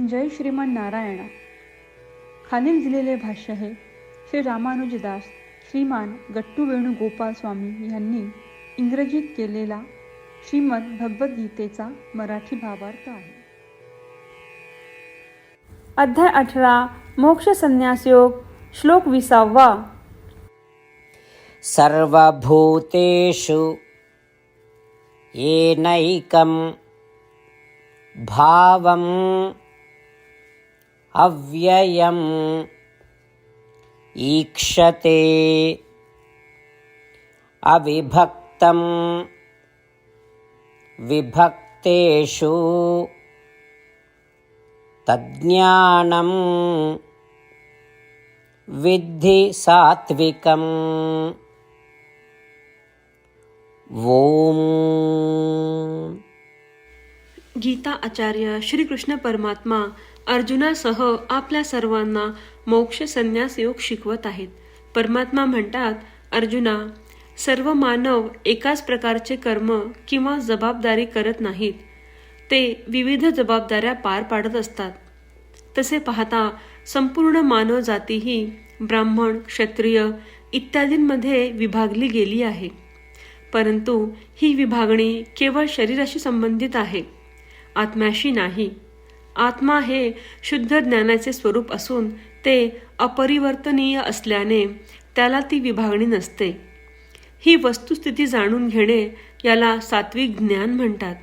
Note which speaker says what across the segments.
Speaker 1: जय श्रीमान नारायणा. खालील दिलेले भाष्य हे श्री रामानुजदास श्रीमान गट्टू वेणुगोपाल स्वामी यांनी इंग्रजीत केलेला श्रीमद भगवद्गीतेचा मराठी भावार्थ आहे. अध्याय अठरा मोक्ष संन्यास योग श्लोक विसावा.
Speaker 2: सर्वभूतेषु येनैकं भावं अव्ययम्। ईक्षते। अविभक्तं विभक्तेषु। तज्ज्ञानं विद्धि सात्विकम्। ॐ
Speaker 3: गीता आचार्य श्रीकृष्ण परमात्मा अर्जुनासह आपल्या सर्वांना मोक्ष संन्यास योग शिकवत आहेत. परमात्मा म्हणतात अर्जुना सर्व मानव एकाच प्रकारचे कर्म किंवा जबाबदारी करत नाहीत. ते विविध जबाबदाऱ्या पार पाडत असतात. तसे पाहता संपूर्ण मानव जातीही ब्राह्मण क्षत्रिय इत्यादींमध्ये विभागली गेली आहे. परंतु ही विभागणी केवळ शरीराशी संबंधित आहे. आत्म्याशी नाही. आत्मा हे शुद्ध ज्ञानाचे स्वरूप असून ते अपरिवर्तनीय असल्याने त्याला ती विभागणी नसते. ही वस्तुस्थिती जाणून घेणे याला सात्विक ज्ञान म्हणतात.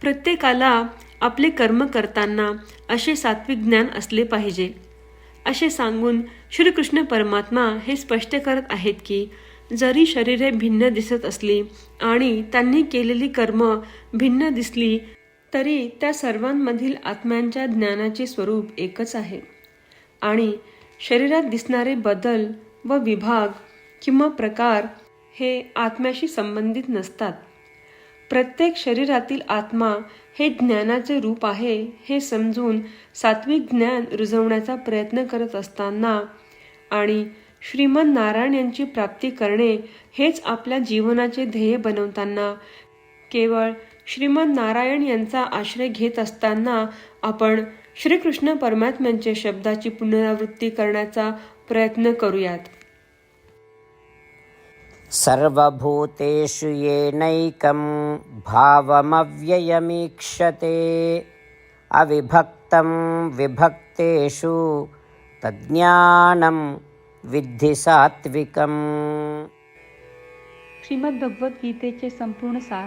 Speaker 3: प्रत्येकाला आपले कर्म करताना असे सात्विक ज्ञान असले पाहिजे. असे सांगून श्रीकृष्ण परमात्मा हे स्पष्ट करत आहेत की जरी शरीरे भिन्न दिसत असली आणि त्यांनी केलेली कर्म भिन्न दिसली तरी त्या सर्वांमधील आत्म्यांच्या ज्ञानाचे स्वरूप एकच आहे. आणि शरीरात दिसणारे बदल व विभाग किंवा प्रकार हे आत्म्याशी संबंधित नसतात. प्रत्येक शरीरातील आत्मा हे ज्ञानाचे रूप आहे हे समजून सात्विक ज्ञान रुजवण्याचा प्रयत्न करत असताना आणि श्रीमन नारायण यांची प्राप्ती करणे हेच आपल्या जीवनाचे ध्येय बनवताना केवळ श्रीमन नारायण यांचा आश्रय घेत असताना आपण श्रीकृष्ण परमात्म्यांच्या शब्दाची पुनरावृत्ती करण्याचा प्रयत्न करूयात.
Speaker 2: सर्वभूतेषु येनैकं भावमव्ययमीक्षते अविभक्तं विभक्तेषु तज्ज्ञानं विद्धि सात्विकम्।
Speaker 1: श्रीमद भगवद्गीतेचे संपूर्ण सार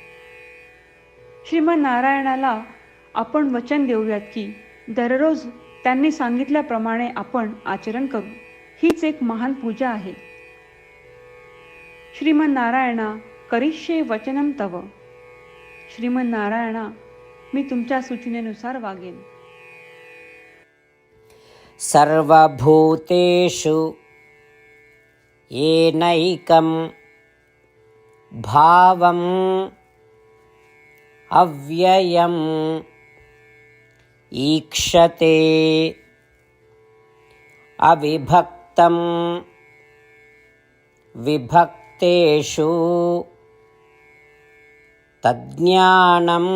Speaker 1: श्रीमनारायणाला आपण वचन देऊयात की दररोज त्यांनी सांगितल्याप्रमाणे आपण आचरण करू. हीच एक महान पूजा आहे. श्रीमनारायणा करिष्ये वचनम तव. श्रीमनारायणा मी तुमच्या सूचनेनुसार वागेन.
Speaker 2: सर्वभूतेषु येनैकं भावम् अव्ययम्। ईक्षते। अविभक्तं विभक्तेषु। तज्ज्ञानं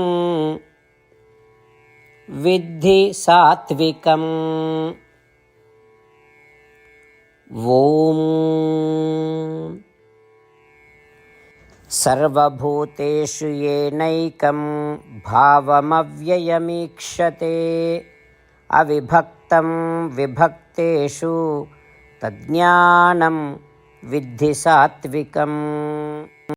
Speaker 2: विद्धि सात्विकम्। ॐ सर्वभूतेषु येनैकं भावमव्ययमीक्षते। अविभक्तं विभक्तेषु तज्ज्ञानं विद्धि सात्विकम्।